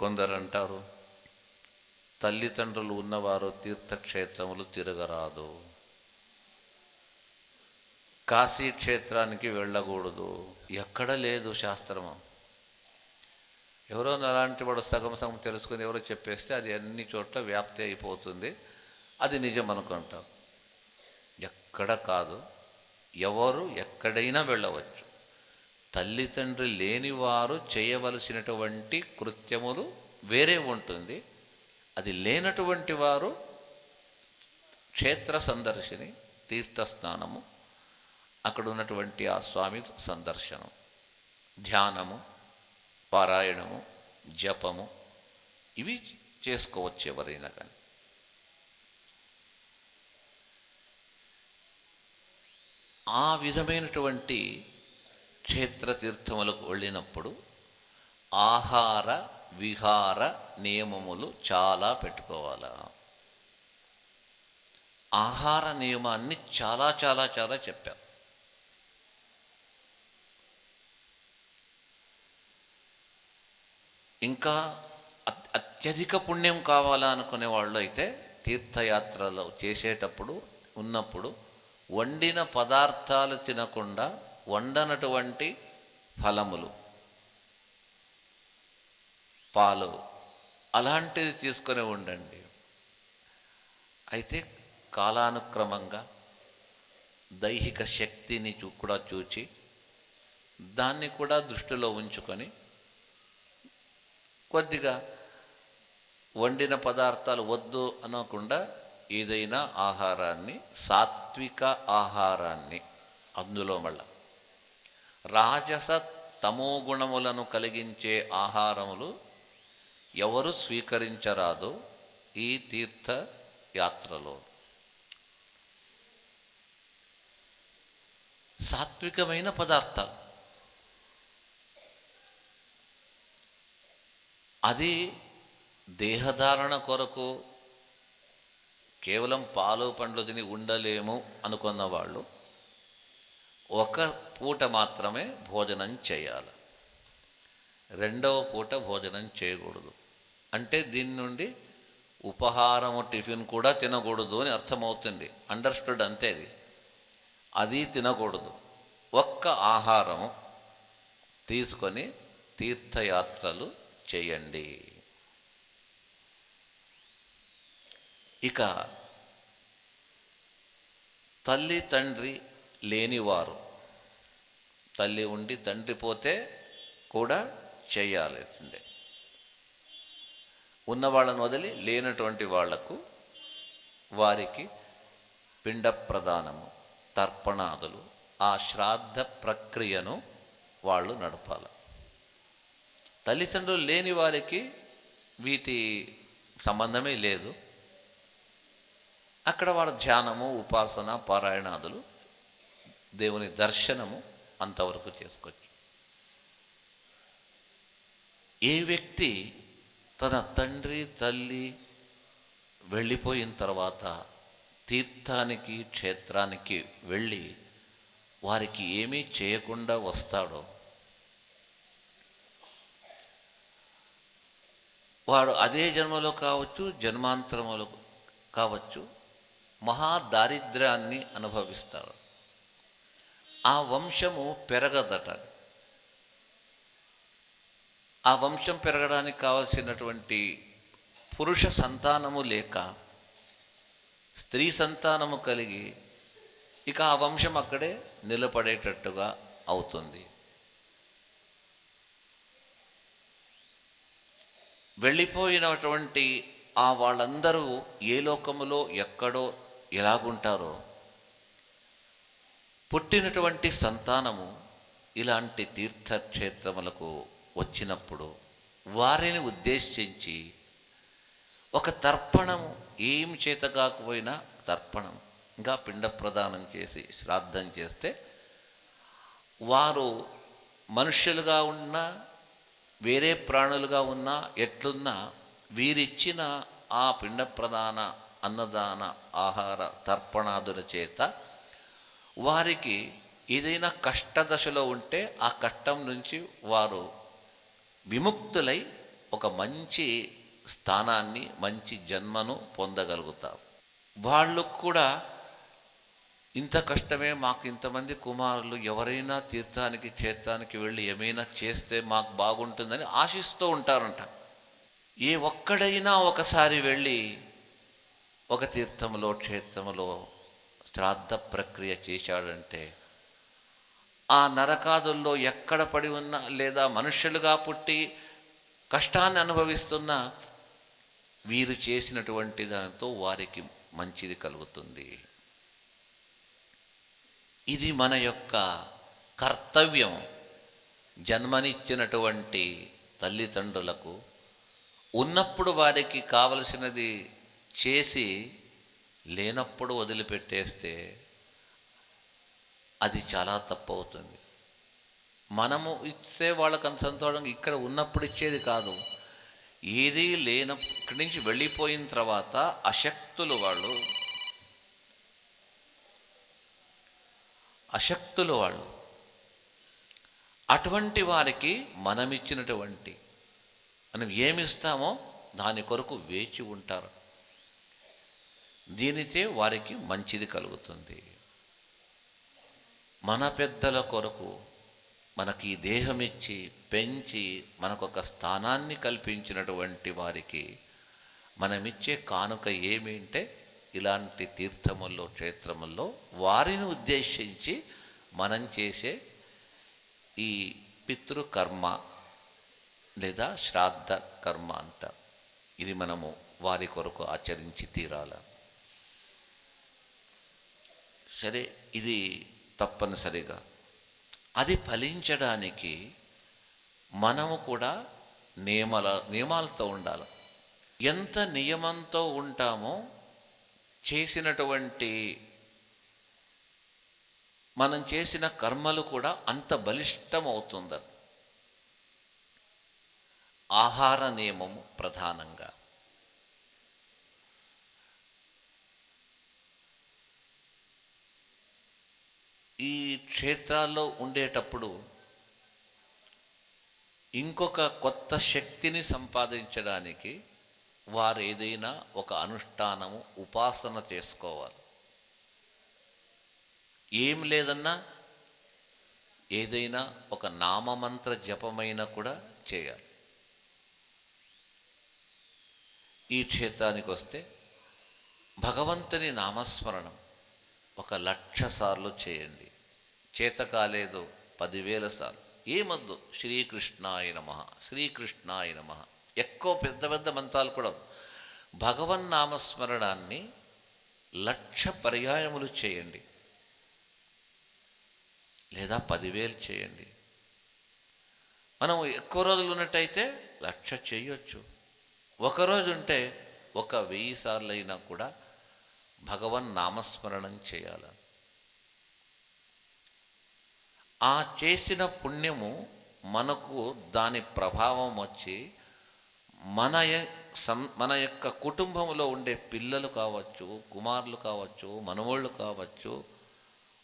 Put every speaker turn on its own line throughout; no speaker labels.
కొందరు అంటారు తల్లిదండ్రులు ఉన్నవారు తీర్థక్షేత్రములు తిరగరాదు. కాశీ క్షేత్రానికి వెళ్ళకూడదు. ఎక్కడ లేదు శాస్త్రము. ఎవరో అలాంటి వాడు సగం సగం తెలుసుకుని ఎవరో చెప్పేస్తే అది అన్ని చోట్ల వ్యాప్తి అయిపోతుంది. అది నిజం అనుకుంటాం. ఎక్కడ కాదు. ఎవరు ఎక్కడైనా వెళ్ళవచ్చు. తల్లిదండ్రి లేనివారు చేయవలసినటువంటి కృత్యములు వేరే ఉంటుంది. అది లేనటువంటి వారు క్షేత్ర సందర్శిని తీర్థస్నానము అక్కడ ఉన్నటువంటి ఆ స్వామి సందర్శనం. ధ్యానము పారాయణము జపము ఇవి చేసుకోవచ్చు ఎవరైనా కానీ. ఆ విధమైనటువంటి క్షేత్ర తీర్థములకు వెళ్ళినప్పుడు ఆహార విహార నియమములు చాలా పెట్టుకోవాలా. ఆహార నియమాన్ని చాలా చాలా చాలా చెప్పారు ఇంకా అత్యధిక పుణ్యం కావాలా అనుకునే వాళ్ళు అయితే తీర్థయాత్రలు చేసేటప్పుడు ఉన్నప్పుడు వండిన పదార్థాలు తినకుండా వండనటువంటి ఫలములు పాలు అలాంటిది తీసుకొని ఉండండి. అయితే కాలానుక్రమంగా దైహిక శక్తిని చూ కూడా చూచి దాన్ని కూడా దృష్టిలో ఉంచుకొని కొద్దిగా వండిన పదార్థాలు వద్దు అనకుండా ఏదైనా ఆహారాన్ని సాత్విక ఆహారాన్ని అందులో మళ్ళా రాజస తమో గుణములను కలిగించే ఆహారములు ఎవరు స్వీకరించరాదు ఈ తీర్థ యాత్రలో. సాత్వికమైన పదార్థాలు. అది దేహధారణ కొరకు కేవలం పాలు పండ్లు తిని ఉండలేము అనుకున్న వాళ్ళు ఒక పూట మాత్రమే భోజనం చేయాలి. రెండవ పూట భోజనం చేయకూడదు. అంటే దీని నుండి ఉపహారము టిఫిన్ కూడా తినకూడదు అని అర్థమవుతుంది. అండర్స్టూడ్ అంతే అది అది తినకూడదు. ఒక్క ఆహారం తీసుకొని తీర్థయాత్రలు చేయండి. ఇక తల్లి తండ్రి లేనివారు తల్లి ఉండి తండ్రి పోతే కూడా చేయాల్సిందే. ఉన్న వాళ్ళను వదిలి లేనటువంటి వాళ్ళకు వారికి పిండ ప్రదానము తర్పణాదులు ఆ శ్రాద్ధ ప్రక్రియను వాళ్ళు నడపాలి. తల్లిదండ్రులు లేని వారికి వీటి సంబంధమే లేదు. అక్కడ వాళ్ళ ధ్యానము ఉపాసన పారాయణాదులు దేవుని దర్శనము అంతవరకు చేసుకోవచ్చు. ఏ వ్యక్తి తన తండ్రి తల్లి వెళ్ళిపోయిన తర్వాత తీర్థానికి క్షేత్రానికి వెళ్ళి వారికి ఏమీ చేయకుండా వస్తాడో వాడు అదే జన్మలో కావచ్చు జన్మాంతరములో కావచ్చు మహా దారిద్ర్యాన్ని అనుభవిస్తారు ఆ వంశము పెరగదట. ఆ వంశం పెరగడానికి కావలసినటువంటి పురుష సంతానము లేక స్త్రీ సంతానము కలిగి ఇక ఆ వంశం అక్కడే నిలబడేటట్టుగా అవుతుంది. వెళ్ళిపోయినటువంటి ఆ వాళ్ళందరూ ఏ లోకములో ఎక్కడో ఎలాగుంటారో పుట్టినటువంటి సంతానము ఇలాంటి తీర్థక్షేత్రములకు వచ్చినప్పుడు వారిని ఉద్దేశించి ఒక తర్పణము ఏమి చేత కాకపోయినా తర్పణం ఇంకా పిండ ప్రదానం చేసి శ్రాద్ధం చేస్తే వారు మనుష్యులుగా ఉన్నా వేరే ప్రాణులుగా ఉన్నా ఎట్లున్నా వీరిచ్చిన ఆ పిండ ప్రదాన అన్నదాన ఆహార తర్పణాదుల చేత వారికి ఏదైనా కష్టదశలో ఉంటే ఆ కష్టం నుంచి వారు విముక్తులై ఒక మంచి స్థానాన్ని మంచి జన్మను పొందగలుగుతారు వాళ్ళు కూడా ఇంత కష్టమే మాకు ఇంతమంది కుమారులు ఎవరైనా తీర్థానికి క్షేత్రానికి వెళ్ళి ఏమైనా చేస్తే మాకు బాగుంటుందని ఆశిస్తూ ఉంటారంట. ఏ ఒక్కడైనా ఒకసారి వెళ్ళి ఒక తీర్థములో క్షేత్రములో శ్రాద్ధ ప్రక్రియ చేశాడంటే ఆ నరకాదుల్లో ఎక్కడ పడి ఉన్నా లేదా మనుష్యులుగా పుట్టి కష్టాన్ని అనుభవిస్తున్న వీరు చేసినటువంటి దానితో వారికి మంచిది కలుగుతుంది. ఇది మన యొక్క కర్తవ్యం. జన్మనిచ్చినటువంటి తల్లిదండ్రులకు ఉన్నప్పుడు వారికి కావలసినది చేసి లేనప్పుడు వదిలిపెట్టేస్తే అది చాలా తప్పు అవుతుంది మనము ఇచ్చే వాళ్ళకి అంత సంతోషం ఇక్కడ ఉన్నప్పుడు ఇచ్చేది కాదు. ఏదీ లేన ఇక్కడి నుంచి వెళ్ళిపోయిన తర్వాత అశక్తులు వాళ్ళు అశక్తులు వాళ్ళు అటువంటి వారికి మనమిచ్చినటువంటి మనం ఏమిస్తామో దాని కొరకు వేచి ఉంటారు. దీనితే వారికి మంచిది కలుగుతుంది. మన పెద్దల కొరకు మనకి దేహమిచ్చి దేహం ఇచ్చి పెంచి మనకొక స్థానాన్ని కల్పించినటువంటి వారికి మనమిచ్చే కానుక ఏమి అంటే ఇలాంటి తీర్థముల్లో క్షేత్రముల్లో వారిని ఉద్దేశించి మనం చేసే ఈ పితృకర్మ లేదా శ్రాద్ధ కర్మ అంట. ఇది మనము వారి కొరకు ఆచరించి తీరాల. సరే ఇది తప్పనిసరిగా. అది ఫలించడానికి మనము కూడా నియమాల నియమాలతో ఉండాలి. ఎంత నియమంతో ఉంటామో చేసినటువంటి మనం చేసిన కర్మలు కూడా అంత బలిష్టం అవుతుందని ఆహార నియమము ప్రధానంగా ఈ క్షేత్రాల్లో ఉండేటప్పుడు ఇంకొక కొత్త శక్తిని సంపాదించడానికి వారు ఏదైనా ఒక అనుష్ఠానము ఉపాసన చేసుకోవాలి. ఏం లేదన్నా ఏదైనా ఒక నామమంత్ర జపమైన కూడా చేయాలి. ఈ క్షేత్రానికి వస్తే భగవంతుని నామస్మరణం ఒక లక్ష సార్లు చేయండి. చేత కాలేదు పదివేల సార్లు. ఏమొద్దు శ్రీకృష్ణాయ నమ. శ్రీకృష్ణాయ నమ. ఎక్కువ పెద్ద పెద్ద మంత్రాలు కూడా భగవన్ నామస్మరణాన్ని లక్ష పర్యాయములు చేయండి. లేదా పదివేలు చేయండి. మనం ఎక్కువ రోజులు ఉన్నట్టయితే లక్ష చేయొచ్చు. ఒకరోజు ఉంటే ఒక వెయ్యి సార్లు అయినా కూడా భగవన్ నామస్మరణం చేయాలని ఆ చేసిన పుణ్యము మనకు దాని ప్రభావం వచ్చి మన సం మన యొక్క కుటుంబంలో ఉండే పిల్లలు కావచ్చు కుమారులు కావచ్చు మనవాళ్ళు కావచ్చు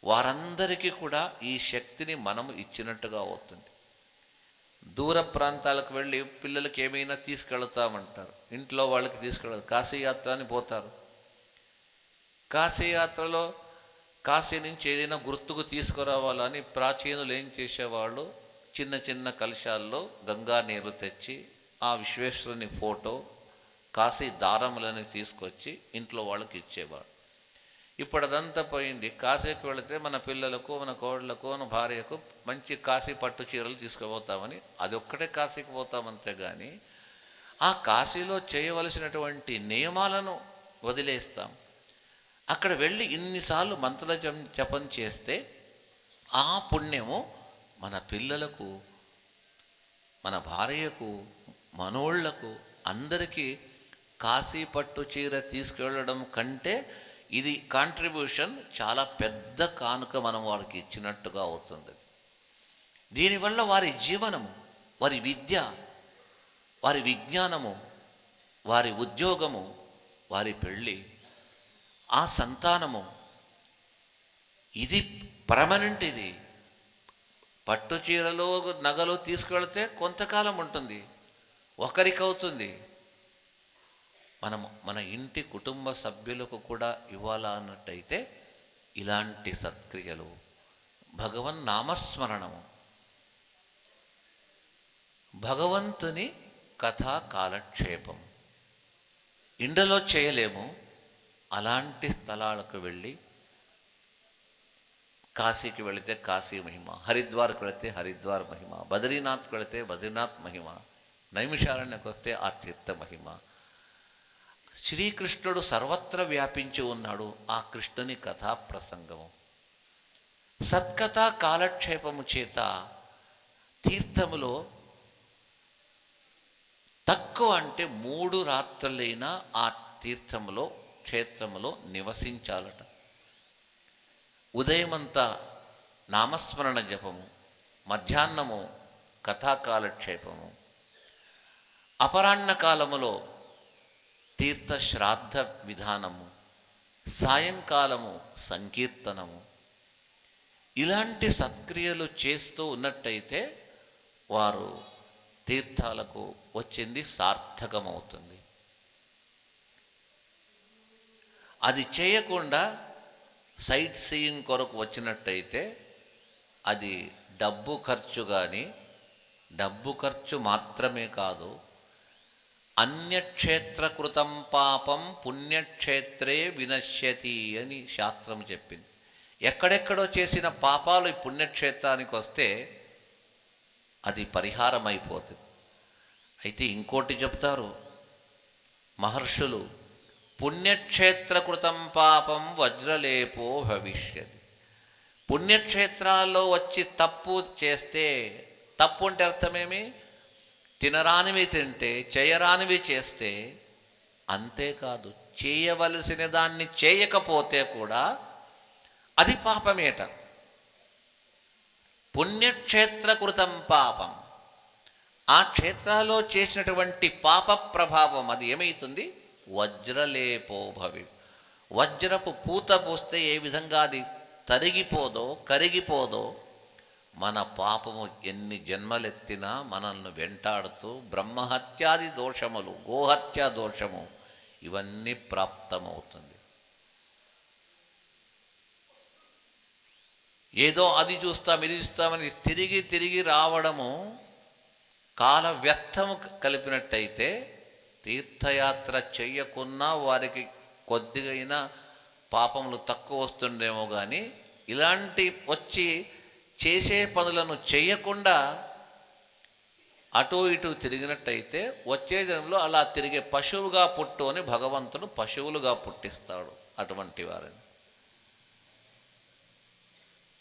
వారందరికీ కూడా ఈ శక్తిని మనం ఇచ్చినట్టుగా అవుతుంది. దూర ప్రాంతాలకు వెళ్ళి పిల్లలకి ఏమైనా తీసుకెళ్తామంటారు. ఇంట్లో వాళ్ళకి తీసుకెళ్ళదు. కాశీయాత్ర అని పోతారు. కాశీయాత్రలో కాశీ నుంచి ఏదైనా గుర్తుకు తీసుకురావాలని ప్రాచీనులు ఏం చేసేవాళ్ళు? చిన్న చిన్న కలశాల్లో గంగా నీరు తెచ్చి ఆ విశ్వేశ్వరుని ఫోటో కాశీ దారములని తీసుకొచ్చి ఇంట్లో వాళ్ళకి ఇచ్చేవాడు. ఇప్పుడు అదంతా పోయింది. కాశీకి వెళితే మన పిల్లలకు మన కోళ్ళకు మన భార్యకు మంచి కాశీ పట్టు చీరలు తీసుకుపోతామని అది ఒక్కటే కాశీకి పోతామంతే కానీ ఆ కాశీలో చేయవలసినటువంటి నియమాలను వదిలేస్తాం. అక్కడ వెళ్ళి ఇన్నిసార్లు మంత్ర జపం చేస్తే ఆ పుణ్యము మన పిల్లలకు మన భార్యకు మనోళ్ళకు అందరికీ కాశీ పట్టు చీర తీసుకెళ్ళడం కంటే ఇది కాంట్రిబ్యూషన్ చాలా పెద్ద కానుక మనం వారికి ఇచ్చినట్టుగా అవుతుంది. దీనివల్ల వారి జీవనము వారి విద్య వారి విజ్ఞానము వారి ఉద్యోగము వారి పెళ్ళి ఆ సంతానము. ఇది పర్మనెంట్ ఇది. పట్టు చీరలు నగలు తీసుకెళ్తే కొంతకాలం ఉంటుంది. ఒకరికి అవుతుంది మనం మన ఇంటి కుటుంబ సభ్యులకు కూడా ఇవ్వాలా అన్నట్టయితే ఇలాంటి సత్క్రియలు. భగవన్ నామస్మరణము. భగవంతుని కథా కాలక్షేపం. ఇండలో చేయలేము. అలాంటి స్థలాలకు వెళ్ళి కాశీకి వెళితే కాశీ మహిమ హరిద్వార్కి వెళితే హరిద్వార్ మహిమ బద్రీనాథ్కి వెళితే బద్రీనాథ్ మహిమ నైమిషారణ్యకు వస్తే ఆ తీర్థ మహిమ. శ్రీకృష్ణుడు సర్వత్ర వ్యాపించి ఉన్నాడు ఆ కృష్ణుని కథా ప్రసంగము సత్కథ కాలక్షేపము చేత తీర్థములో తక్కువ అంటే మూడు రాత్రులైనా ఆ తీర్థములో క్షేత్రములో నివసించాలట. ఉదయమంతా నామస్మరణ జపము మధ్యాహ్నము కథాకాలక్షేపము. అపరాహ్న కాలములో తీర్థ శ్రాద్ధ విధానము సాయంకాలము సంకీర్తనము. ఇలాంటి సత్క్రియలు చేస్తూ ఉన్నట్టయితే వారు తీర్థాలకు వచ్చింది సార్థకమవుతుంది. అది చేయకుండా సైట్ సీయింగ్ కొరకు వచ్చినట్టయితే అది డబ్బు ఖర్చు కానీ డబ్బు ఖర్చు మాత్రమే కాదు అన్యక్షేత్రకృతం పాపం పుణ్యక్షేత్రే వినశ్యతి అని శాస్త్రం చెప్పింది. ఎక్కడెక్కడో చేసిన పాపాలు ఈ పుణ్యక్షేత్రానికి వస్తే అది పరిహారం అయిపోతుంది అయితే ఇంకోటి చెప్తారు మహర్షులు పుణ్యక్షేత్రకృతం పాపం వజ్రలేపో భవిష్యత్. పుణ్యక్షేత్రాల్లో వచ్చి తప్పు చేస్తే తప్పు అంటే అర్థమేమి? తినరానివి తింటే చేయరానివి చేస్తే అంతేకాదు చేయవలసిన దాన్ని చేయకపోతే కూడా అది పాపమేట. పుణ్యక్షేత్రకృతం పాపం. ఆ క్షేత్రాల్లో చేసినటువంటి పాప ప్రభావం అది ఏమవుతుంది వజ్రలేపో భవి. వజ్రపు పూత పూస్తే ఏ విధంగా అది తరిగిపోదో కరిగిపోదో మన పాపము ఎన్ని జన్మలెత్తినా మనల్ని వెంటాడుతూ బ్రహ్మహత్యాది దోషములు గోహత్య దోషము ఇవన్నీ ప్రాప్తమవుతుంది. ఏదో అది చూస్తాం ఇది చూస్తామని తిరిగి తిరిగి రావడము కాల వ్యర్థము కలిపినట్టయితే తీర్థయాత్ర చెయ్యకున్నా వారికి కొద్దిగైనా పాపములు తక్కువ వస్తుండేమో కానీ ఇలాంటి వచ్చి చేసే పనులను చేయకుండా అటు ఇటు తిరిగినట్టయితే వచ్చే జన్మలో అలా తిరిగే పశువుగా పుట్టు అని భగవంతుడు పశువులుగా పుట్టిస్తాడు అటువంటి వారిని.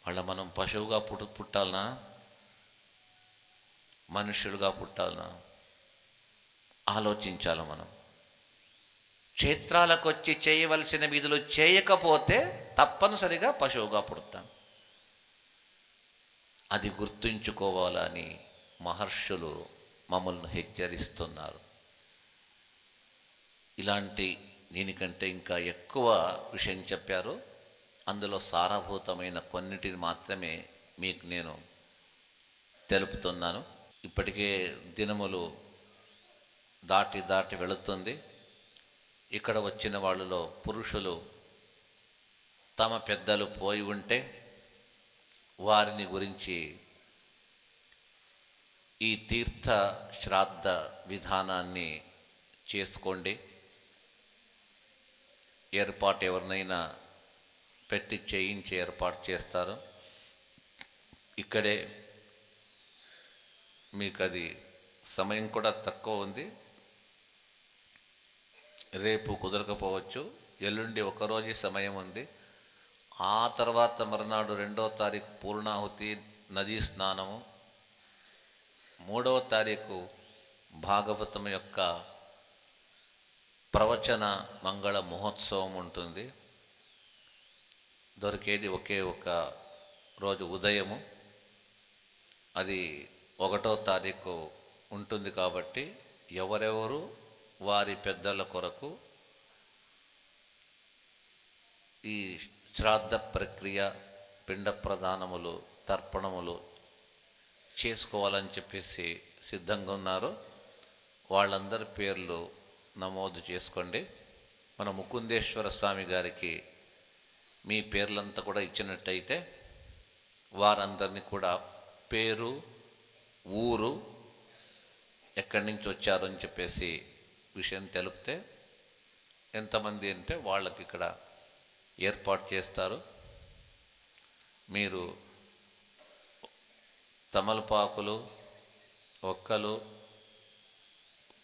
వాళ్ళ మనం పశువుగా పుట్టు పుట్టాలనా? మనుషులుగా పుట్టాలనా? ఆలోచించాలి మనం. క్షేత్రాలకు వచ్చి చేయవలసిన విధులు చేయకపోతే తప్పనిసరిగా పశువుగా పుడతాం. అది గుర్తుంచుకోవాలని మహర్షులు మమ్మల్ని హెచ్చరిస్తున్నారు. ఇలాంటి దీనికంటే ఇంకా ఎక్కువ విషయం చెప్పారు. అందులో సారభూతమైన కొన్నిటిని మాత్రమే మీకు నేను తెలుపుతున్నాను. ఇప్పటికే దినములు దాటి దాటి వెళుతుంది. ఇక్కడ వచ్చిన వాళ్ళలో పురుషులు తమ పెద్దలు పోయి ఉంటే వారిని గురించి ఈ తీర్థ శ్రాద్ధ విధానాన్ని చేసుకోండి. ఏర్పాటు ఎవరినైనా పెట్టి చేయించి ఏర్పాటు చేస్తారు. ఇక్కడే మీకు అది సమయం కూడా తక్కువ ఉంది. రేపు కుదరకపోవచ్చు. ఎల్లుండి ఒకరోజు సమయం ఉంది. ఆ తర్వాత మరునాడు రెండో తారీఖు పూర్ణాహుతి నదీ స్నానము. మూడవ తారీఖు భాగవతం యొక్క ప్రవచన మంగళ మహోత్సవం ఉంటుంది. దొరికేది ఒకే ఒక రోజు ఉదయము. అది ఒకటో తారీఖు ఉంటుంది కాబట్టి ఎవరెవరు వారి పెద్దల కొరకు ఈ శ్రాద్ధ ప్రక్రియ పిండ ప్రదానములు తర్పణములు చేసుకోవాలని చెప్పేసి సిద్ధంగా ఉన్నారు. వాళ్ళందరి పేర్లు నమోదు చేసుకోండి. మన ముకుందేశ్వర స్వామి గారికి మీ పేర్లంతా కూడా ఇచ్చినట్టయితే వారందరినీ కూడా పేరు ఊరు ఎక్కడి నుంచి వచ్చారు అని చెప్పేసి విషయం తెలిపితే ఎంతమంది అంటే వాళ్ళకి ఇక్కడ ఏర్పాటు చేస్తారు. మీరు తమలపాకులు ఒక్కలు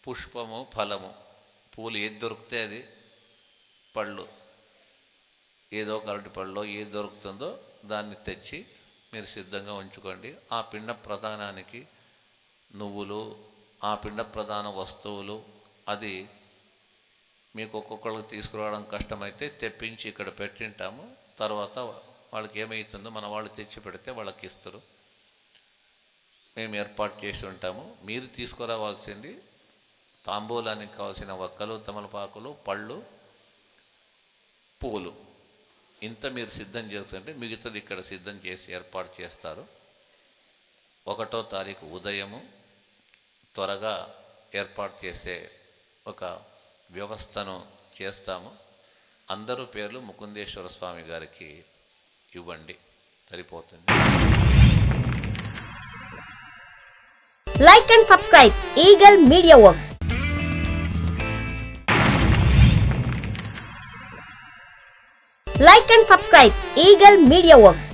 పుష్పము ఫలము పూలు ఏది దొరికితే అది పళ్ళు ఏదో ఒక అరటి పళ్ళలో ఏది దొరుకుతుందో దాన్ని తెచ్చి మీరు సిద్ధంగా ఉంచుకోండి. ఆ పిండ ప్రధానానికి నువ్వులు ఆ పిండ ప్రధాన వస్తువులు అది మీకు ఒక్కొక్కరికి తీసుకురావడం కష్టమైతే తెప్పించి ఇక్కడ పెట్టింటాము. తర్వాత వాళ్ళకి ఏమవుతుందో మన వాళ్ళు తెచ్చి పెడితే వాళ్ళకి ఇస్తారు. మేము ఏర్పాటు చేసి ఉంటాము. మీరు తీసుకురావాల్సింది తాంబూలానికి కావాల్సిన వక్కలు తమలపాకులు పళ్ళు పూలు. ఇంత మీరు సిద్ధం చేస్తుంటే మిగతాది ఇక్కడ సిద్ధం చేసి ఏర్పాటు చేస్తారు. ఒకటో తారీఖు ఉదయము త్వరగా ఏర్పాటు చేసే ఒక వ్యవస్థను చేస్తాము. అందరూ పేర్లు ముకుందేశ్వర స్వామి గారికి ఇవ్వండి. సరిపోతుంది.
Like and subscribe eagle media works